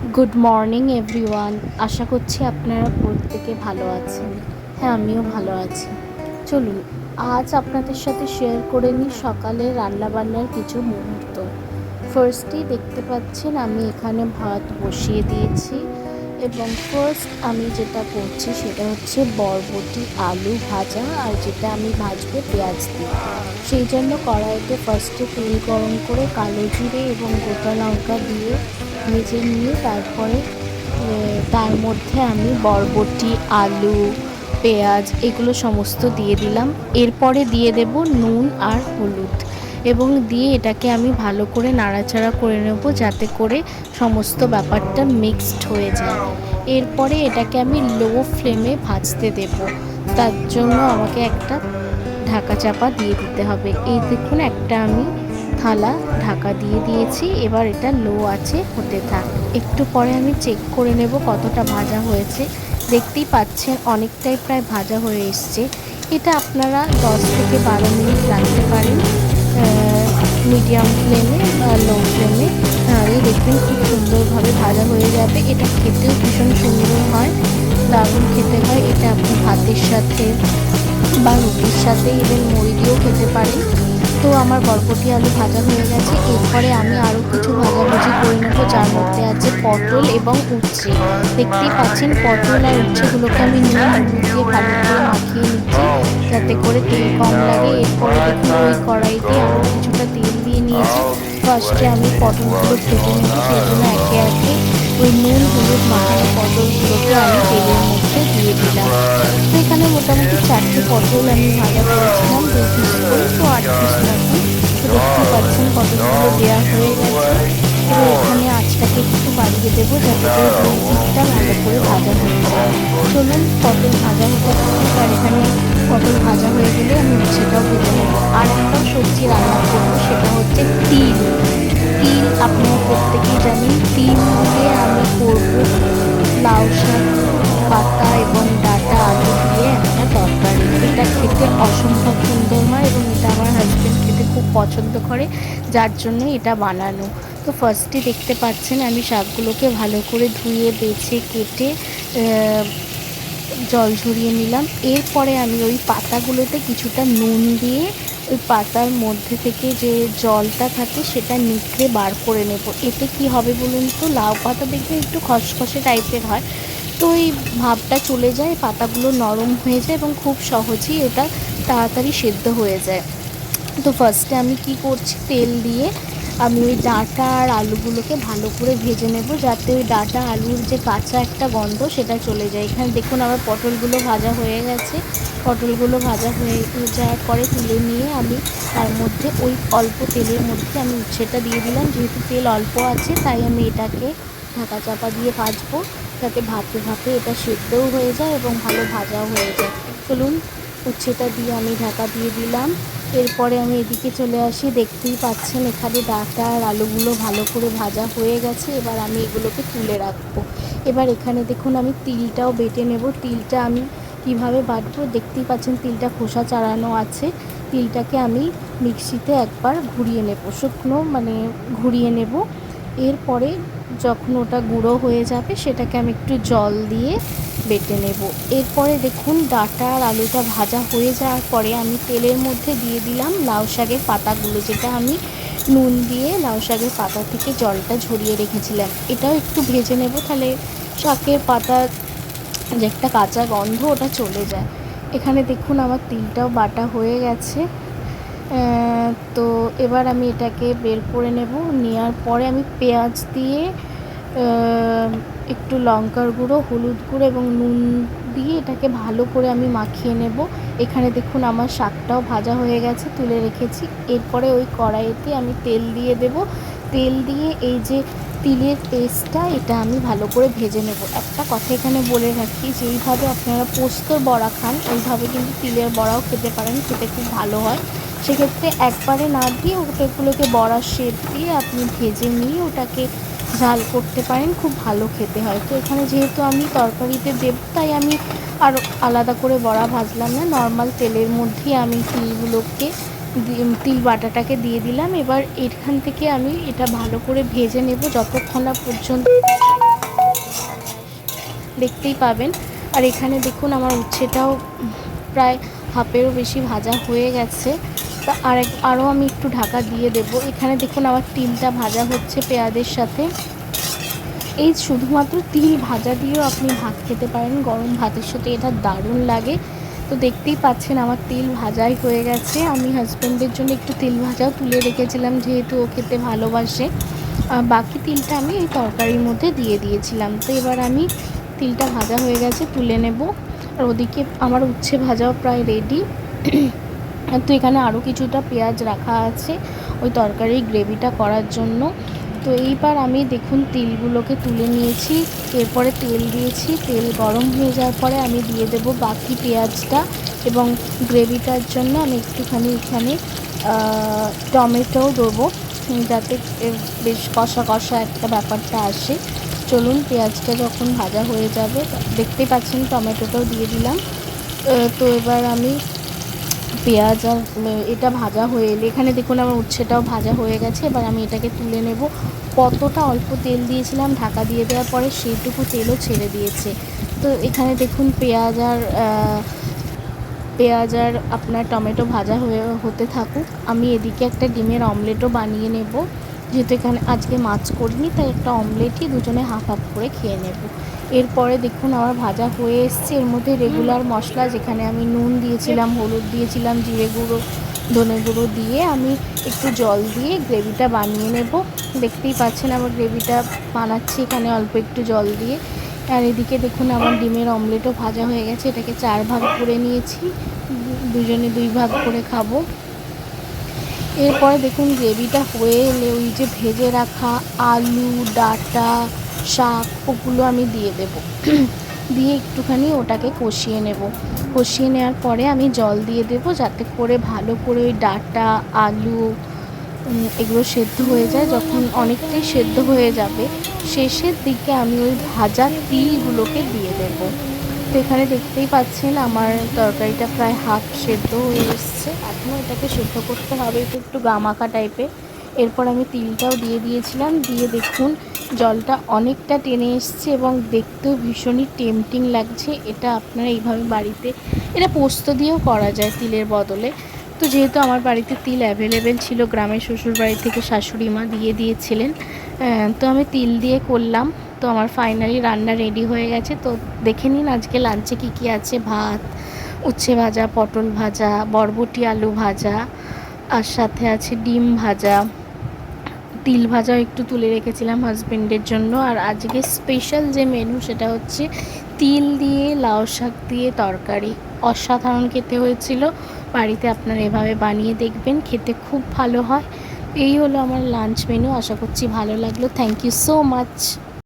Good morning everyone আশা করছি আপনারা প্রত্যেকে ভালো আছেন। হ্যাঁ আমিও ভালো আছি। চলুন, আজ আপনাদের সাথে শেয়ার করে নিই সকালে রান্নাবান্নার কিছু মুহূর্ত। ফার্স্টেই দেখতে পাচ্ছেন, আমি এখানে ভাত বসিয়ে দিয়েছি এবং ফার্স্ট আমি যেটা করছি সেটা হচ্ছে বরবটি, আলু ভাজা আর যেটা আমি ভাজবো পেঁয়াজ দিয়ে। সেই জন্য কড়াইতে ফার্স্টে তেল গরম করে কালো জিরে এবং গোটা লঙ্কা দিয়ে ভেজে নিয়ে তারপরে তার মধ্যে আমি বরবটি, আলু, পেঁয়াজ এগুলো সমস্ত দিয়ে দিলাম। এরপরে দিয়ে দেব নুন আর হলুদ এবং দিয়ে এটাকে আমি ভালো করে নাড়াচাড়া করে নেব যাতে করে সমস্ত ব্যাপারটা মিক্সড হয়ে যায়। এরপরে এটাকে আমি লো ফ্লেমে ভাজতে দেব। তার জন্য আমাকে একটা ঢাকা চাপা দিয়ে দিতে হবে। এই দেখুন, একটা আমি থালা, ঢাকা দিয়ে দিয়েছি। এবার এটা লো আছে, হতে থাক। একটু পরে আমি চেক করে নেব কতটা ভাজা হয়েছে। দেখতেই পাচ্ছেন অনেকটাই প্রায় ভাজা হয়ে এসছে। এটা আপনারা দশ থেকে বারো মিনিট রাখতে পারেন মিডিয়াম ফ্লেমে বা লো ফ্লেমে তাহলে দেখবেন খুব সুন্দরভাবে ভাজা হয়ে যাবে। এটা খেতেও ভীষণ সুন্দর হয়, দারুণ খেতে হয়। এটা আপনি ভাতের সাথে বা রুটির সাথে ইভেন মুড়ি দিয়েও খেতে পারেন। তো আমার বরবটি আলু ভাজা হয়ে গেছে। এরপরে আমি আরও কিছু ভাজাভুজি করে নেব, যার মধ্যে আছে পটল এবং উচ্ছে। দেখতেই পাচ্ছেন, পটল আর উচ্ছেগুলোকে আমি নুন দিয়ে ভালো করে মাখিয়ে নিচ্ছি, যাতে করে তেল কম লাগে। এরপরে দেখুন, ওই কড়াইতে আরও কিছুটা তেল দিয়ে নিয়েছি। ফার্স্টে আমি পটলগুলো ভেজে নিচ্ছি জন্য একে একে। ওই নুন, হলুদ, মাখানো পটলগুলোকে আমি তেলের চারটে পটল আমি ভাজা করেছিলাম দুই পিস করে তো আট পিস তো দেখতে পাচ্ছেন পটলগুলো দেওয়া হয়ে গেছে। এবার এখানে আঁচটাকে একটু বাড়িয়ে দেবো, যাতে করে দুই দিকটা ভালো করে ভাজা হয়ে যায়। চলুন, পটল ভাজা হতে থাকুক, আর এখানে পটল ভাজা হয়ে গেলে আমি সেটাও ভেজে নেব আর একটা সবজি রান্না করব, সেটা হচ্ছে তিল। তিল আপনারা প্রত্যেকেই জানেন, তিল দিয়ে আমি করব লাউ শাক, পাতা এবং ডাটা পছন্দ করে, যার জন্য এটা বানানো। তো ফার্স্টে দেখতে পাচ্ছেন আমি শাকগুলোকে ভালো করে ধুয়ে, বেছে, কেটে জল ঝরিয়ে নিলাম। এরপরে আমি ওই পাতাগুলোতে কিছুটা নুন দিয়ে ওই পাতার মধ্যে থেকে যে জলটা থাকে সেটা নিকড়ে বার করে নেব। এতে কি হবে বলুন তো? লাউ পাতা দেখবে একটু খসখসে টাইপের হয়। তো ওই ভাবটা চলে যায়, পাতাগুলো নরম হয়ে যায় এবং খুব সহজেই এটা তাড়াতাড়ি সেদ্ধ হয়ে যায়। তো ফার্স্টে আমি কি করছি? তেল দিয়ে আমি ওই ডাঁটা আর আলুগুলোকে ভালো করে ভেজে নেব, যাতে ওই ডাঁটা আলুর যে কাঁচা একটা গন্ধ সেটা চলে যায়। এখানে দেখুন আমার পটলগুলো ভাজা হয়ে গেছে। পটলগুলো ভাজা হয়ে যাওয়ার পরে তুলে নিয়ে আমি তার মধ্যে ওই অল্প তেলের মধ্যে আমি উচ্ছেটা দিয়ে দিলাম। যেহেতু তেল অল্প আছে, তাই আমি এটাকে ঢাকা চাপা দিয়ে ভাজবো, যাতে ভাতে ভাতে এটা সেদ্ধও হয়ে যায় এবং ভালো ভাজাও হয়ে যায়। চলুন, উচ্ছেটা দিয়ে আমি ঢাকা দিয়ে দিলাম। এরপরে আমি এদিকে চলে আসি, দেখতেই পাচ্ছেন এখানে ডাটা আর আলুগুলো ভালো করে ভাজা হয়ে গেছে, এবার আমি এগুলোকে তুলে রাখব। এবার এখানে দেখুন আমি তিলটাও বেটে নেব, তিলটা আমি কীভাবে বাটবো? দেখতেই পাচ্ছেন তিলটা খোসা চাড়ানো আছে, তিলটাকে আমি মিক্সিতে একবার ঘুরিয়ে নেব, শুকনো মানে ঘুরিয়ে নেব। এরপরে যখন ওটা গুঁড়ো হয়ে যাবে, সেটাকে আমি একটু জল দিয়ে বেটে নেব। এরপরে দেখুন, ডাঁটা আর আলুটা ভাজা হয়ে যাওয়ার পরে আমি তেলের মধ্যে দিয়ে দিলাম লাউ শাকের পাতাগুলো, যেটা আমি নুন দিয়ে লাউ শাকের পাতা থেকে জলটা ঝরিয়ে রেখেছিলাম। এটাও একটু ভেজে নেব, তাহলে শাকের পাতার যে একটা কাঁচা গন্ধ, ওটা চলে যায়। এখানে দেখুন, আমার তিলটাও বাটা হয়ে গেছে। তো এবার আমি এটাকে বের করে নেব। নেওয়ার পরে আমি পেঁয়াজ দিয়ে একটু লঙ্কার গুঁড়ো, হলুদ গুঁড়ো এবং নুন দিয়ে এটাকে ভালো করে আমি মাখিয়ে নেব। এখানে দেখুন আমার শাকটাও ভাজা হয়ে গেছে, তুলে রেখেছি। এরপরে ওই কড়াইতে আমি তেল দিয়ে দেব। তেল দিয়ে এই যে তিলের পেস্টটা, এটা আমি ভালো করে ভেজে নেব। একটা কথা এখানে বলে রাখি যে এইভাবে আপনারা পোস্তর বড়া খান, ওইভাবে কিন্তু তিলের বড়াও খেতে পারেন, খেতে খুব ভালো হয়। সেক্ষেত্রে একবারে না দিয়ে ওটাগুলোকে বড়া শেপ দিয়ে আপনি ভেজে নিয়ে ওটাকে ঝাল করতে পারেন, খুব ভালো খেতে হয়। তো এখানে যেহেতু আমি তরকারিতে দেব, তাই আমি আর আলাদা করে বড়া ভাজলাম না। নর্মাল তেলের মধ্যেই আমি তিলগুলোকে তিল বাটাটাকে দিয়ে দিলাম। এবার এখান থেকে আমি এটা ভালো করে ভেজে নেব যতক্ষণ না পর্যন্ত দেখতেই পাবেন। আর এখানে দেখুন আমার উচ্ছেটাও প্রায় হাফেরও বেশি ভাজা হয়ে গেছে। তা আর এক আরও আমি একটু ঢাকা দিয়ে দেব। এখানে দেখুন আমার তিলটা ভাজা হচ্ছে পেঁয়াজের সাথে। এই শুধুমাত্র তিল ভাজা দিয়েও আপনি ভাত খেতে পারেন, গরম ভাতের সাথে। এটা দারুণ লাগে। তো দেখতেই পাচ্ছেন আমার তিল ভাজাই হয়ে গেছে। আমি হাজব্যান্ডের জন্য একটু তিল ভাজাও তুলে রেখেছিলাম, যেহেতু ও খেতে ভালোবাসে। বাকি তিলটা আমি এই তরকারির মধ্যে দিয়ে দিয়েছিলাম। তো এবার আমি তিলটা ভাজা হয়ে গেছে, তুলে নেব। আর ওদিকে আমার উচ্ছে ভাজাও প্রায় রেডি তো এখানে আরও কিছুটা পেঁয়াজ রাখা আছে ওই তরকারির গ্রেভিটা করার জন্য। তো এইবার আমি দেখুন তিলগুলোকে তুলে নিয়েছি এরপরে তেল দিয়েছি তেল গরম হয়ে যাওয়ার পরে আমি দিয়ে দেব বাকি পেঁয়াজটা এবং গ্রেভিটার জন্য আমি একটুখানি এখানে আহ, টমেটোও দেবো। যাতে বেশ কষা কষা একটা ব্যাপারটা আসে। চলুন পেঁয়াজটা যখন ভাজা হয়ে যাবে দেখতে পাচ্ছেন টমেটোটাও দিয়ে দিলাম। তো এবার আমি পেঁয়াজ আর এটা ভাজা হয়ে এলে, এখানে দেখুন আমার উচ্ছেটাও ভাজা হয়ে গেছে, এবার আমি এটাকে তুলে নেব। কতটা অল্প তেল দিয়েছিলাম, ঢাকা দিয়ে দেওয়ার পরে সেইটুকু তেলও ছেড়ে দিয়েছে। তো এখানে দেখুন পেঁয়াজ আর পেঁয়াজ আর আপনার টমেটো ভাজা হয়ে, হতে থাকুক। আমি এদিকে একটা ডিমের অমলেটও বানিয়ে নেব। যেহেতু এখানে আজকে মাছ করিনি, তাই একটা অমলেটই দুজনে হাফ হাফ করে খেয়ে নেব। এরপরে দেখুন আমার ভাজা হয়ে এসছে। এর মধ্যে রেগুলার মশলা, যেখানে আমি নুন দিয়েছিলাম, হলুদ দিয়েছিলাম, জিরে গুঁড়ো, ধনে গুঁড়ো দিয়ে আমি একটু জল দিয়ে গ্রেভিটা বানিয়ে নেব। দেখতেই পাচ্ছেন আমার গ্রেভিটা বানাচ্ছি এখানে অল্প একটু জল দিয়ে। আর এদিকে দেখুন আমার ডিমের অমলেটও ভাজা হয়ে গেছে। এটাকে চার ভাগ করে নিয়েছি। দুজনে দুই ভাগ করে খাব। এরপরে দেখুন গ্রেভিটা হয়ে এলে ওই যে ভেজে রাখা আলু, ডাটা, শাক, ওগুলো আমি দিয়ে দেব। দিয়ে একটুখানি ওটাকে কষিয়ে নেব। কষিয়ে নেওয়ার পরে আমি জল দিয়ে দেব যাতে করে ভালো করে ওই ডাটা, আলু এগুলো সেদ্ধ হয়ে যায়। যখন অনেকটাই সেদ্ধ হয়ে যাবে, শেষের দিকে আমি ওই ভাজা তিলগুলোকে দিয়ে দেবো। তো এখানে দেখতেই পাচ্ছেন আমার তরকারিটা প্রায় হাফ সেদ্ধ হয়ে এসছে। এখনও এটাকে সেদ্ধ করতে হবে একটু একটু গামাখা টাইপের এরপর আমি তিলটাও দিয়ে দিয়েছিলাম। দিয়ে দেখুন, জলটা অনেকটা টেনে এসছে এবং দেখতেও ভীষণই টেমটিং লাগছে। এটা আপনারা এইভাবে বাড়িতে, এটা পোস্ত দিয়েও করা যায় তিলের বদলে। তো যেহেতু আমার বাড়িতে তিল অ্যাভেলেবেল ছিল, গ্রামের শ্বশুর বাড়ি থেকে শাশুড়ি মা দিয়ে দিয়েছিলেন তো আমি তিল দিয়ে করলাম। তো আমার ফাইনালি রান্না রেডি হয়ে গেছে। তো দেখে নিন আজকে লাঞ্চে কী কী আছে। ভাত, উচ্ছে ভাজা, পটল ভাজা, বরবটি আলু ভাজা, আর সাথে আছে ডিম ভাজা। তিল ভাজাও একটু তুলে রেখেছিলাম হাজবেন্ডের জন্য। আর আজকে স্পেশাল যে মেনু সেটা হচ্ছে তিল দিয়ে লাউ শাক দিয়ে তরকারি। অসাধারণ খেতে হয়েছিল। বাড়িতে আপনারা এভাবে বানিয়ে দেখবেন, খেতে খুব ভালো হয়। এই হলো আমার লাঞ্চ মেনু আশা করছি ভালো লাগল। Thank you so much